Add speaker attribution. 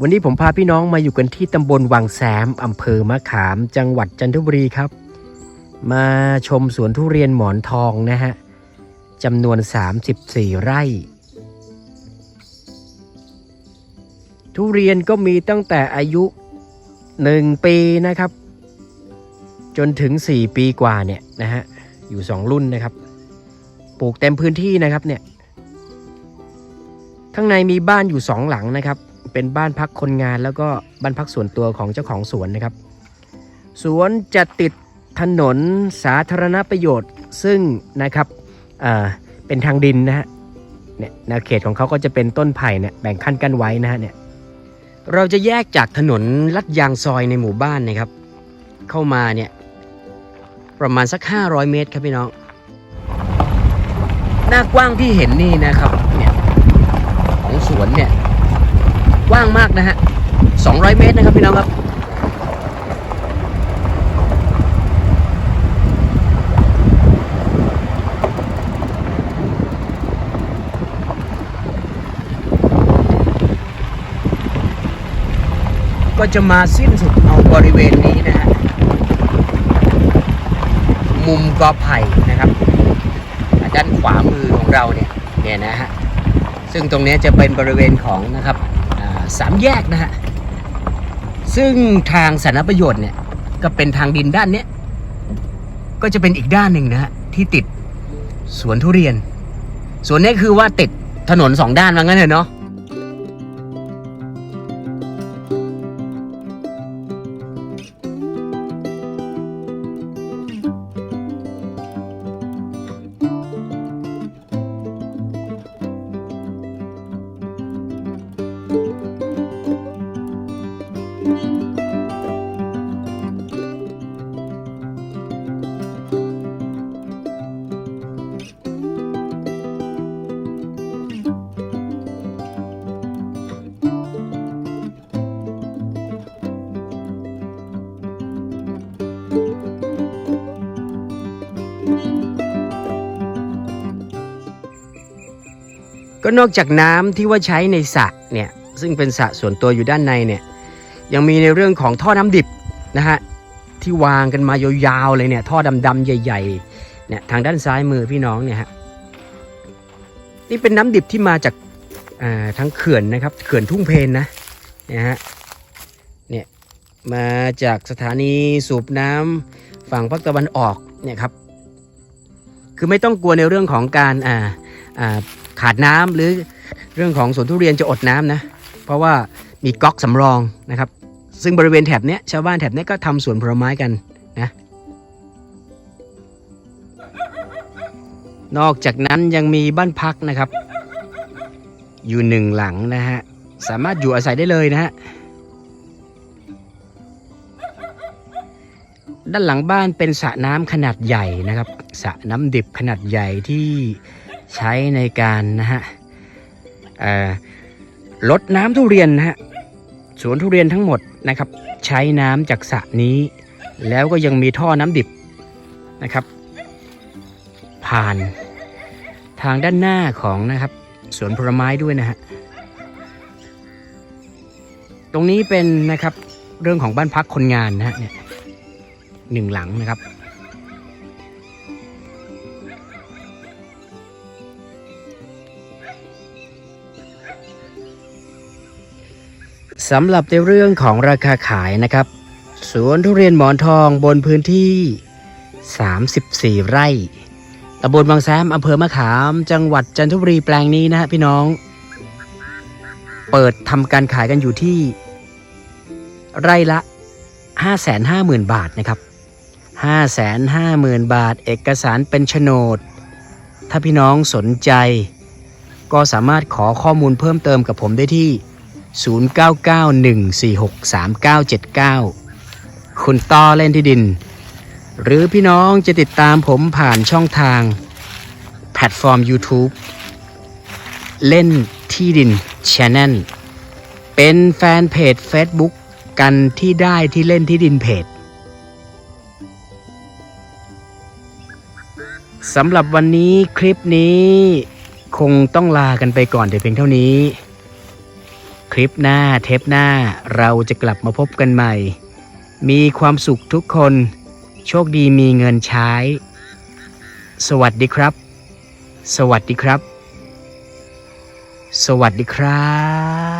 Speaker 1: วันนี้ผมพาพี่น้องมาอยู่กันที่ตำบลวังแสมอำเภอมะขาม จังหวัดจันทบุรีครับ มาชมสวนทุเรียนหมอนทองนะฮะจำนวน 34 ไร่ ทุเรียนก็มีตั้งแต่อายุ 1 ปีนะครับ จนถึง 4 ปีกว่าเนี่ยนะฮะอยู่ 2 รุ่นนะครับ ปลูกเต็มพื้นที่นะครับเนี่ยข้างในมีบ้านอยู่สองหลังนะครับ เป็นบ้านพักคนงานแล้วก็บ้านพักส่วนตัวของเจ้าของสวนนะครับ สวนจะติดถนนสาธารณประโยชน์ซึ่งนะครับเป็นทางดินนะฮะเนี่ยแนวเขตของเขาก็จะเป็นต้นไผ่เนี่ยแบ่งขั้นกันไว้นะฮะเนี่ยเราจะแยกจากถนนลัดยางซอยในหมู่บ้านนะครับ เข้ามาเนี่ยประมาณสัก 500 เมตรครับพี่น้อง หน้ากว้างที่เห็นนี่นะครับเนี่ยของสวนเนี่ยกว้างมากนะฮะ 200 เมตรนะครับพี่น้องครับ ก็จะมาสิ้นสุดเอาบริเวณนี้นะฮะ มุมกอไผ่นะครับด้านขวามือของเราเนี่ยเนี่ยนะฮะซึ่งตรงนี้จะเป็นบริเวณของนะครับ สามแยกนะฮะ ซึ่งทางสาธารณประโยชน์เนี่ย ก็เป็นทางดินด้านเนี้ย ก็จะเป็นอีกด้านหนึ่งนะฮะ ที่ติดสวนทุเรียน สวนนี้คือว่าติดถนนสองด้านว่างั้นเถอะเนาะ ก็นอกจากน้ำที่ว่าใช้ในสระเนี่ยซึ่งเป็นสระส่วนตัวอยู่ด้านในเนี่ยยังมีในเรื่องของท่อน้ำดิบนะฮะที่วางกันมายาวๆเลยเนี่ยท่อดำๆใหญ่ๆเนี่ยทางด้านซ้ายมือพี่น้องเนี่ยฮะนี่เป็นน้ำดิบที่มาจากาทั้งเขื่อนนะครับเขื่อนทุ่งเพนนะเนี่ยฮะเนี่ยมาจากสถานีสูบน้ำฝั่งภาคตะวันออกเนี่ยครับคือไม่ต้องกลัวในเรื่องของการอ่าอ่า ขาดน้ำหรือเรื่องของสวนทุเรียนจะอดน้ำนะ เพราะว่ามีก๊อกสำรองนะครับ ซึ่งบริเวณแถบเนี้ยชาวบ้านแถบเนี้ยก็ทำสวนผลไม้กันนะ นอกจากนั้นยังมีบ้านพักนะครับ อยู่หนึ่งหลังนะฮะ สามารถอยู่อาศัยได้เลยนะฮะด้านหลังบ้านเป็นสระน้ำขนาดใหญ่นะครับสระน้ำดิบขนาดใหญ่ที่ ใช้ในการนะฮะลดน้ำทุเรียนนะฮะสวนทุเรียนทั้งหมดนะครับ ใช้น้ำจากสระนี้ แล้วก็ยังมีท่อน้ำดิบนะครับ ผ่านทางด้านหน้าของนะครับสวนผลไม้ด้วยนะฮะตรงนี้เป็นนะครับเรื่องของบ้านพักคนงานนะฮะเนี่ยหนึ่งหลังนะครับ สำหรับในเรื่องของราคาขายนะครับ สวนทุเรียนหมอนทองบนพื้นที่ 34 ไร่ตำบลบางแซมอำเภอมะขาม จังหวัดจันทบุรีแปลงนี้นะฮะพี่น้อง เปิดทำการขายกันอยู่ที่ ไร่ละ 550,000 บาทนะครับ 550,000 บาท เอกสารเป็นโฉนด ถ้าพี่น้องสนใจ ก็สามารถขอข้อมูลเพิ่มเติมกับผมได้ที่ 0991463979 คุณต่อเล่นที่ดิน หรือพี่น้องจะติดตามผมผ่านช่องทาง แพลตฟอร์ม YouTube เล่นที่ดิน Channel เป็นแฟนเพจ Facebook กันที่ได้ที่เล่นที่ดินเพจสำหรับวันนี้คลิปนี้ คงต้องลากันไปก่อนแต่เพียงเท่านี้ คลิปหน้าเทปหน้าเราจะกลับมาพบกันใหม่ มีความสุขทุกคน โชคดีมีเงินใช้ สวัสดีครับ สวัสดีครับ สวัสดีครับ